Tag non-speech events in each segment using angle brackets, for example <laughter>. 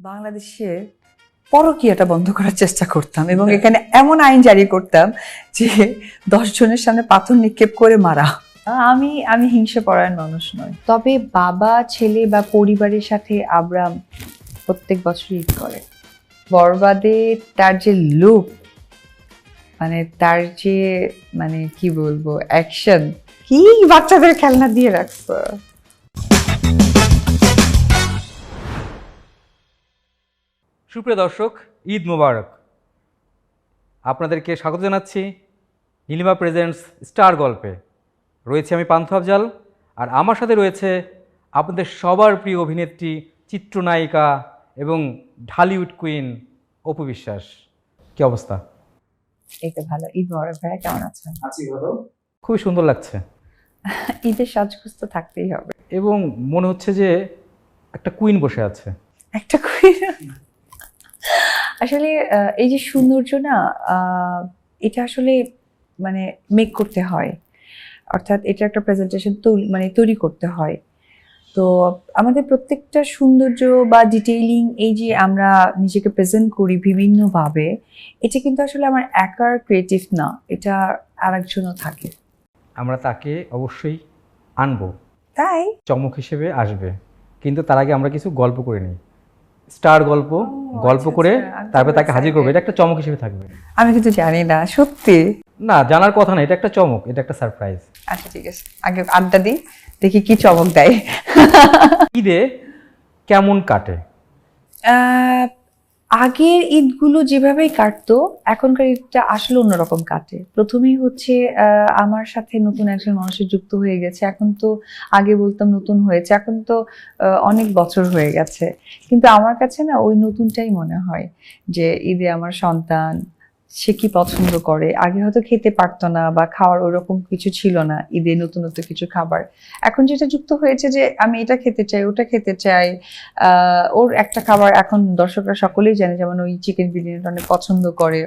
বাংলাদেশে পরকীয়াটা বন্ধ করার চেষ্টা করতাম এবং এখানে এমন আইন জারি করতাম যে দশ জনের সামনে পাথর নিক্ষেপ করে মারা। আমি আমি হিংসা পরায়ণ মানুষ নয় তবে বাবা ছেলে বা পরিবারের সাথে আবরাম প্রত্যেক বছর ঈদ করে। বরবাদে তার যে লুক মানে তার যে মানে কি বলব অ্যাকশন কি বাচ্চাদের খেলনা দিয়ে রাখছো সুপ্রিয় দর্শক ঈদ মোবারক। আপনাদেরকে স্বাগত জানাচ্ছি নীলিমা প্রেজেন্টস স্টার গল্পে। রয়েছে আমি পান্থ আফজাল আর আমার সাথে রয়েছে আপনাদের সবার প্রিয় অভিনেত্রী চিত্রনায়িকা এবং ঢালিউড কুইন অপু বিশ্বাস। কি অবস্থা? এই তো ভালো। ঈদ মোবারক ভাইয়া কেমন আছেন? আছি ভালো। খুবই সুন্দর লাগছে। ঈদের সাজগুজ তো থাকতেই হবে। এবং মনে হচ্ছে যে একটা কুইন বসে আছে। একটা করে আসলে এই যে সৌন্দর্য না এটা আসলে মানে মেক করতে হয়। অর্থাৎ এটা একটা প্রেজেন্টেশন মানে তৈরি করতে হয়। তো আমাদের প্রত্যেকটা সৌন্দর্য বা ডিটেইলিং এই যে আমরা নিজেকে প্রেজেন্ট করি বিভিন্নভাবে এটা কিন্তু আসলে আমার একার ক্রিয়েটিভ না এটা আরেকজনও থাকে। আমরা তাকে অবশ্যই আনব। তাই? চমক হিসেবে আসবে। কিন্তু তার আগে আমরা কিছু গল্প করে নিই। স্টার গল্প গল্প আচ্ছা, করে আচ্ছা, তারপরে তাকে হাজির করবে। এটা একটা চমক হিসেবে থাকবে। আমি কিন্তু জানি না সত্যি? না জানার কথা না এটা একটা চমক এটা একটা সারপ্রাইজ আচ্ছা ঠিক আছে। আগে আড্ডা দিই দেখি কি চমক দেয়। ঈদে কেমন কাটে? আহ, আগের ঈদগুলো যেভাবে কাটতো, এখনকার ঈদটা আসলে অন্যরকম কাটে। প্রথমেই হচ্ছে আমার সাথে নতুন একজন মানুষের যুক্ত হয়ে গেছে। এখন তো আগে বলতাম নতুন হয়েছে, এখন তো অনেক বছর হয়ে গেছে। কিন্তু আমার কাছে না ওই নতুনটাই মনে হয় যে ঈদে আমার সন্তান সে কি পছন্দ করে? আগে হয়তো খেতে পারতো না বা খাওয়ার ওরকম কিছু ছিল না, ঈদে নতুনত্ব কিছু খাবার। এখন যেটা যুক্ত হয়েছে যে আমি এটা খেতে চাই, ওটা খেতে চাই ওর একটা খাবার এখন দর্শকরা সকলেই জানে, যেমন ওই চিকেন বিরিয়ানিটা অনেক পছন্দ করে।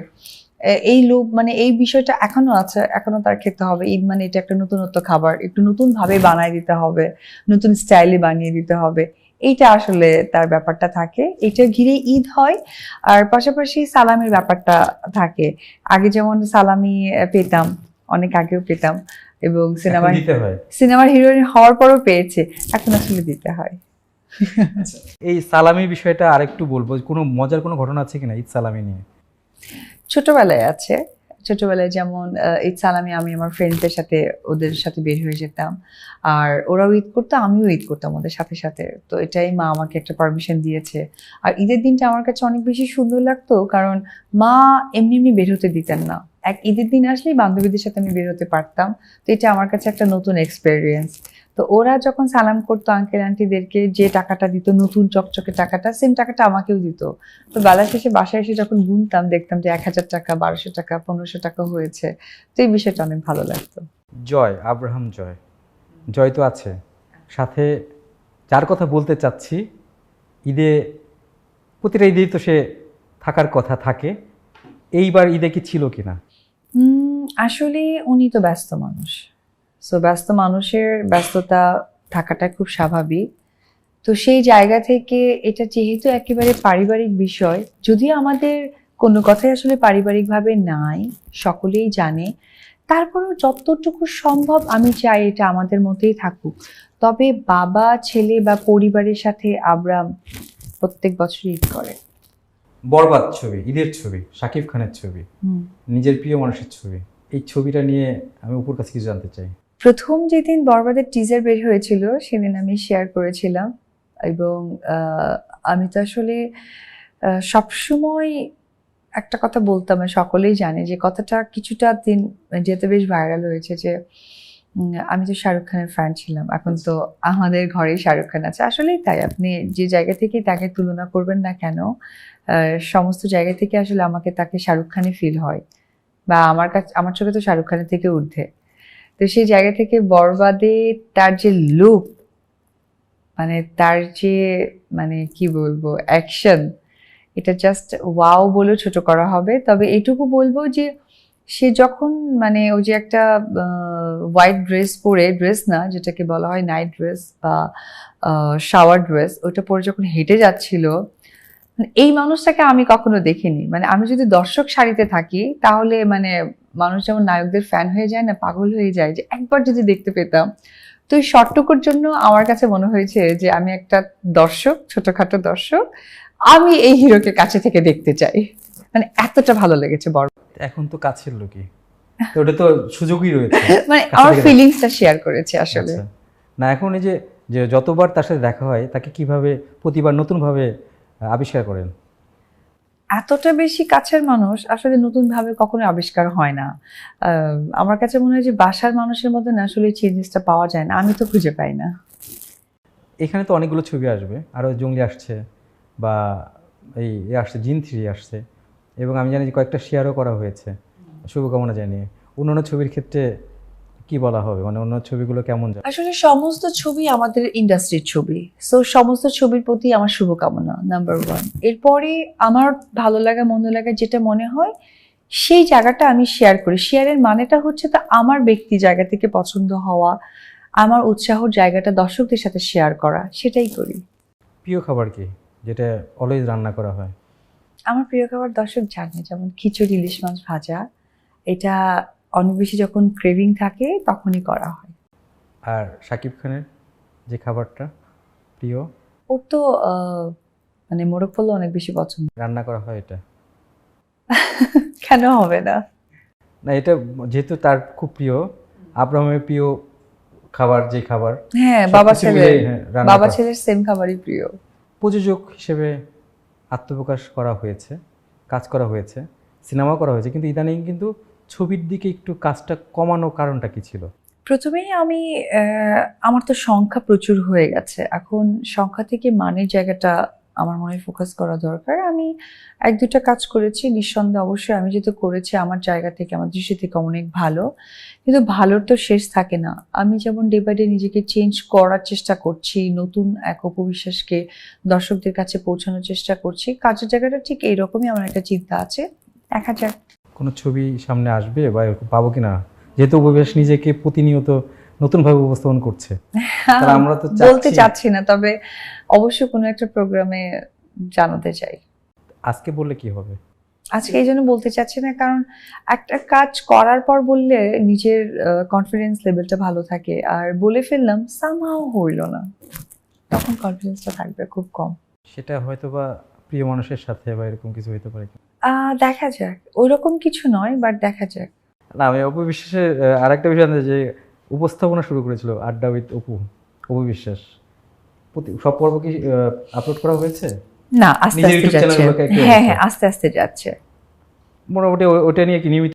এই লোভ মানে এই বিষয়টা এখনও আছে, এখনও তার খেতে হবে। ঈদ মানে এটা একটা নতুনত্ব খাবার, একটু নতুন ভাবে বানায় দিতে হবে, নতুন স্টাইলে বানিয়ে দিতে হবে। এইটা আসলে তার ব্যাপারটা থাকে। এটা ঘিরে ঈদ হয় আর পাশাপাশি সালামের ব্যাপারটা থাকে। আগে যেমন সালামি পেতাম অনেক আগেও পেতাম এবং সিনেমার হয়। সিনেমার হিরোইন হওয়ার পরও পেয়েছে এখন আসলে দিতে হয়। এই সালামি বিষয়টা আরেকটু বলব কোনো মজার কোনো ঘটনা আছে কিনা ঈদ সালামি নিয়ে? ছোটবেলায় আছে ছোটবেলায় যেমন ঈদ সালামি আমি আমার ফ্রেন্ডদের সাথে, ওদের সাথে বের হয়ে যেতাম। আর ওরাও ঈদ করতো, আমিও ঈদ করতাম ওদের সাথে সাথে। তো এটাই মা আমাকে একটা পারমিশন দিয়েছে। আর ঈদের দিনটা আমার কাছে অনেক বেশি সুন্দর লাগতো, কারণ মা এমনি এমনি বের হতে দিতেন না। এক ঈদের দিন আসলেই বান্ধবীদের সাথে আমি বের হতে পারতাম। তো এটা আমার কাছে একটা নতুন এক্সপেরিয়েন্স তো ওরা যখন সালাম করতো আঙ্কেল আন্টিদেরকে যে টাকাটা দিত নতুন চকচকে টাকাটা সেম টাকাটা আমাকেও দিত। তো বেলা শেষে বাসায় এসে যখন গুনতাম দেখতাম যে এক হাজার টাকা বারোশো টাকা পনেরোশো টাকা হয়েছে। তো এই বিষয়টা অনেক ভালো লাগতো। জয় আব্রাহাম জয়। জয় তো আছে। সাথে যার কথা বলতে চাচ্ছি। ঈদে প্রতিটা ঈদেই তো সে থাকার কথা থাকে। এইবার ঈদে কি ছিল কিনা? আসলে উনি তো ব্যস্ত মানুষ। সো ব্যস্ত মানুষের ব্যস্ততা থাকাটা খুব স্বাভাবিক। তো সেই জায়গা থেকে এটা যেহেতু একেবারে পারিবারিক বিষয় যদিও আমাদের কোনো কথাই আসলে পারিবারিকভাবে নাই সকলেই জানে তারপরেও যতটুকু সম্ভব আমি চাই এটা আমাদের মধ্যেই থাকুক। তবে বাবা ছেলে বা পরিবারের সাথে আবরাম প্রত্যেক বছর ঈদ করে। বরবাদ ছবি ঈদের ছবি শাকিব খানের ছবি নিজের প্রিয় মানুষের ছবি এই ছবিটা নিয়ে আমি উপর কাছে কিছু জানতে চাই। প্রথম যেদিন বরবাদের টিজার বের হয়েছিল, সেদিন আমি শেয়ার করেছিলাম। এবং আমি তো আসলে সবসময় একটা কথা বলতাম আর সকলেই জানে যে কথাটা কিছুটা দিন যেতে বেশ ভাইরাল হয়েছে যে আমি তো শাহরুখ খানের ফ্যান ছিলাম। এখন তো আমাদের ঘরেই শাহরুখ খান আছে। আসলেই তাই, আপনি যে জায়গা থেকেই তাকে তুলনা করবেন না কেন সমস্ত জায়গা থেকে আসলে আমাকে তাকে শাহরুখ খানে ফিল হয়। বা আমার কাছে, আমার চোখে তো শাহরুখ খানের থেকে ঊর্ধ্বে। তো সেই জায়গা থেকে বরবাদে তার যে লুক মানে তার যে মানে কি বলব অ্যাকশন এটা জাস্ট ওয়াও বলেও ছোট করা হবে। তবে এটুকু বলব যে, সে যখন মানে ওই যে একটা হোয়াইট ড্রেস পরে ড্রেস না, যেটাকে বলা হয় নাইট ড্রেস বা শাওয়ার ড্রেস ওটা পরে যখন হেঁটে যাচ্ছিল এই মানুষটাকে আমি কখনো দেখিনি। মানে আমি যদি দর্শক সারিতে থাকি তাহলে মানে মানুষ যেমন নায়কদের ফ্যান হয়ে যায় না পাগল হয়ে যায় যে একবার যদি দেখতে পেতাম। তো এই শর্টটুকুর জন্য আমার কাছে মনে হয়েছে যে আমি একটা দর্শক ছোটখাটো দর্শক আমি এই হিরোকে কাছে থেকে দেখতে চাই। মানে এতটা ভালো লেগেছে বড়। এখন তো কাছের লোকই। তো ওটা তো সুযোগই রয়েছে। <laughs> মানে আমার ফিলিংসটা শেয়ার করেছে আসলে। আচ্ছা। না এখন এই যে যতবার তার সাথে দেখা হয় তাকে কীভাবে প্রতিবার নতুনভাবে আবিষ্কার করেন? এতটা বেশি কাছের মানুষ আসলে নতুন ভাবে কখনো আবিষ্কার হয় না। আমার কাছে মনে হয় যে বাসার মানুষের মধ্যে না আসলে চেঞ্জেসটা পাওয়া যায় না। আমি তো খুঁজে পাই না। এখানে তো অনেকগুলো ছবি আসবে। আরও জঙ্গলি আসছে বা এই এ আসছে জিন থ্রি আসছে এবং আমি জানি যে কয়েকটা শেয়ারও করা হয়েছে। শুভকামনা জানিয়ে। অন্যান্য ছবির ক্ষেত্রে কি বলা হবে? মানে অন্য ছবিগুলো কেমন যায়? আসলে সমস্ত ছবি আমাদের ইন্ডাস্ট্রির ছবি। সো সমস্ত ছবির প্রতি আমার শুভকামনা নাম্বার ওয়ান এরপরে আমার ভালো লাগা মন্দ লাগা যেটা মনে হয় সেই জায়গাটা আমি শেয়ার করি। শেয়ারের মানেটা হচ্ছে তা আমার ব্যক্তি জায়গা থেকে পছন্দ হওয়া আমার উৎসাহর জায়গাটা দর্শকদের সাথে শেয়ার করা সেটাই করি। প্রিয় খাবার কি? যেটা অলওয়েজ রান্না করা হয়? আমার প্রিয় খাবার দর্শক জানে যেমন খিচুড়ি ইলিশ মাছ ভাজা। এটা অনেক বেশি যখন ক্রেভিং থাকে তখনই করা হয়। আর শাকিব খানের যে খাবারটা প্রিয়? ওর তো মানে মোরগ পোলাও অনেক বেশি পছন্দ। রান্না করা হয় এটা? <laughs> কেন হবে না? না এটা যেহেতু তার খুব প্রিয় আব্রাহামের প্রিয় খাবার যে খাবার হ্যাঁ বাবা ছেলে হ্যাঁ, বাবা ছেলের সেম খাবারই প্রিয়। প্রযোজক হিসেবে আত্মপ্রকাশ করা হয়েছে কাজ করা হয়েছে সিনেমা করা হয়েছে কিন্তু ইদানিং কিন্তু ছবির দিকে একটু কাজটা কমানোর কারণটা কি ছিল? প্রথমেই আমি আমার তো সংখ্যা প্রচুর হয়ে গেছে। এখন সংখ্যা থেকে মানের জায়গাটা আমার মনে ফোকাস করা দরকার। আমি এক দুটা কাজ করেছি। নিঃসন্দেহে অবশ্যই আমি যেহেতু করেছি আমার জায়গা থেকে আমার দৃষ্টি থেকে অনেক ভালো। কিন্তু ভালোর তো শেষ থাকে না। আমি যেমন ডে বাই ডে নিজেকে চেঞ্জ করার চেষ্টা করছি নতুন এক উপবিশ্বাসকে দর্শকদের কাছে পৌঁছানোর চেষ্টা করছি কাজের জায়গাটা ঠিক এইরকমই আমার একটা চিন্তা আছে। দেখা যাক কোনো ছবি সামনে আসবে বা পাবো কি না যেহেতু উপবেশ নিজেকে প্রতিনিয়ত নতুনভাবে উপস্থাপন করছে। আমরা তো বলতে চাচ্ছি- না তবে অবশ্যই কোনো একটা প্রোগ্রামে জানাতে চাই। আজকে বললে কি হবে? আজকে এই জন্য বলতে চাচ্ছি না কারণ একটা কাজ করার পর বললে নিজের কনফিডেন্স লেভেলটা ভালো থাকে। আর বলে ফেললাম সামহাও হইল না। তখন কনফিডেন্সটা থাকবে খুব কম। সেটা হয়তো বা প্রিয় মানুষের সাথে বা এরকম কিছু হতে পারে দেখা যাক। ওইরকম কিছু নয় বাট দেখা যাক। না আমি অপু বিশ্বাসের আর একটা বিষয় জানতে যে উপস্থাপনা শুরু করেছিল আড্ডা উইথ অপু অপু বিশ্বাস প্রতি- সব পর্ব কি আপলোড করা হয়েছে? না আস্তে আস্তে যাচ্ছে। হ্যাঁ হ্যাঁ আস্তে আস্তে যাচ্ছে। মোটামুটি ওটা নিয়ে কি নিয়মিত